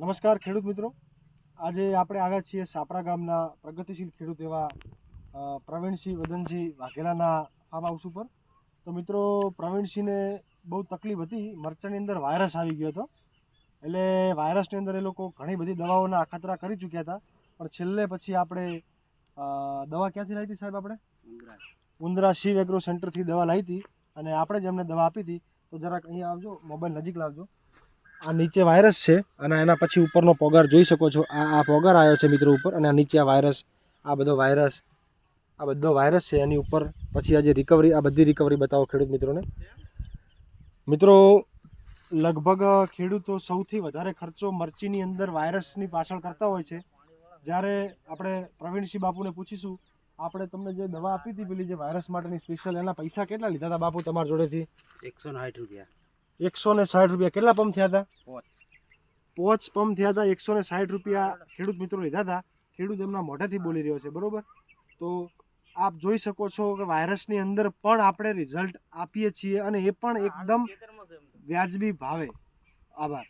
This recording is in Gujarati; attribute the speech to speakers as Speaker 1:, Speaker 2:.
Speaker 1: નમસ્કાર ખેડૂત મિત્રો. આજે આપણે આવ્યા છીએ સાપરા ગામના પ્રગતિશીલ ખેડૂત એવા પ્રવીણસિંહ વદનસિંહ વાઘેલાના ફાર્મ હાઉસ ઉપર. તો મિત્રો પ્રવીણસિંહને બહુ તકલીફ હતી. મરચાની અંદર વાયરસ આવી ગયો હતો. એટલે વાયરસની અંદર એ લોકો ઘણી બધી દવાઓના અખતરા કરી ચૂક્યા હતા. પણ છેલ્લે પછી આપણે દવા ક્યાંથી લાવી હતી સાહેબ આપણે? ઉંદરા. શિવ એગ્રો સેન્ટરથી દવા લાવી હતી. અને આપણે જ એમને દવા આપી હતી. તો જરાક અહીંયા આવજો મોબાઈલ નજીક લાવજો. આ નીચે વાયરસ છે અને એના પછી ઉપરનો પોગાર જોઈ શકો છો. આ આ પોગાર આવ્યો છે મિત્રો ઉપર અને આ નીચે આ વાયરસ આ બધો વાયરસ આ બધો વાયરસ છે એની ઉપર પછી આ જે રિકવરી આ બધી રિકવરી બતાવો ખેડૂત મિત્રોને. મિત્રો, લગભગ ખેડૂતો સૌથી વધારે ખર્ચો મરચીની અંદર વાયરસની પાછળ કરતા હોય છે. જ્યારે આપણે પ્રવીણસિંહ બાપુને પૂછીશું, આપણે તમને જે દવા આપી હતી પેલી જે વાયરસ માટેની સ્પેશિયલ એના પૈસા કેટલા લીધા હતા બાપુ તમારા જોડેથી?
Speaker 2: એકસો સાઠ રૂપિયા.
Speaker 1: એકસો ને સાઠ રૂપિયા. કેટલા પંપ થયા હતા? પોચ. પંપ થયા હતા એકસો ને સાઠ રૂપિયા ખેડૂત મિત્રો લીધા હતા. ખેડૂત એમના મોઢેથી બોલી રહ્યો છે બરોબર? તો આપ જોઈ શકો છો કે વાયરસની અંદર પણ આપણે રિઝલ્ટ આપીએ છીએ અને એ પણ એકદમ વ્યાજબી ભાવે. આભાર.